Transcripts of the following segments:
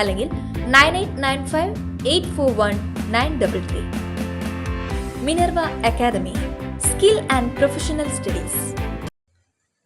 അല്ലെങ്കിൽ nine eight nine five eight four one nine double three. Minerva academy skill and professional studies.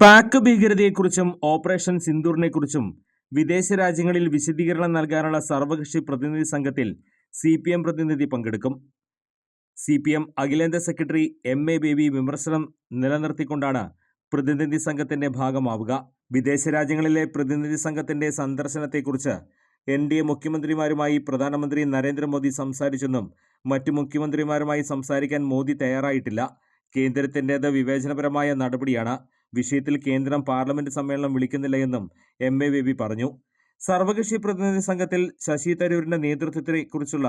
Pak ഭീകരതയെക്കുറിച്ചും operation സിന്ദൂറിനെക്കുറിച്ചും വിദേശ രാജ്യങ്ങളിൽ വിശദീകരണം നൽകാനുള്ള സർവകക്ഷി പ്രതിനിധി സംഘത്തിൽ സി പി എം പ്രതിനിധി പങ്കെടുക്കും. സി പി എം അഖിലേന്ത്യാ സെക്രട്ടറി എം എ ബേബി വിമർശനം നിലനിർത്തിക്കൊണ്ടാണ് പ്രതിനിധി സംഘത്തിന്റെ ഭാഗമാവുക. വിദേശ രാജ്യങ്ങളിലെ പ്രതിനിധി സംഘത്തിന്റെ സന്ദർശനത്തെക്കുറിച്ച് എൻ ഡി എ മുഖ്യമന്ത്രിമാരുമായി പ്രധാനമന്ത്രി നരേന്ദ്രമോദി സംസാരിച്ചെന്നും മറ്റ് മുഖ്യമന്ത്രിമാരുമായി സംസാരിക്കാൻ മോദി തയ്യാറായിട്ടില്ല. കേന്ദ്രത്തിന്റേത് വിവേചനപരമായ നടപടിയാണ്. വിഷയത്തിൽ കേന്ദ്രം പാർലമെന്റ് സമ്മേളനം വിളിക്കുന്നില്ല എന്നും എം എ ബേബി പറഞ്ഞു. സർവകക്ഷി പ്രതിനിധി സംഘത്തിൽ ശശി തരൂരിന്റെ നേതൃത്വത്തെക്കുറിച്ചുള്ള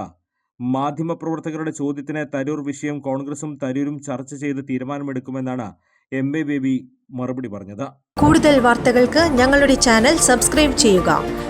മാധ്യമപ്രവർത്തകരുടെ ചോദ്യത്തിന് തരൂർ വിഷയം കോൺഗ്രസും തരൂരും ചർച്ച ചെയ്ത് തീരുമാനമെടുക്കുമെന്നാണ് എം എ ബേബി മറുപടി പറഞ്ഞത്. കൂടുതൽ വാർത്തകൾക്ക് ഞങ്ങളുടെ ചാനൽ സബ്സ്ക്രൈബ് ചെയ്യുക.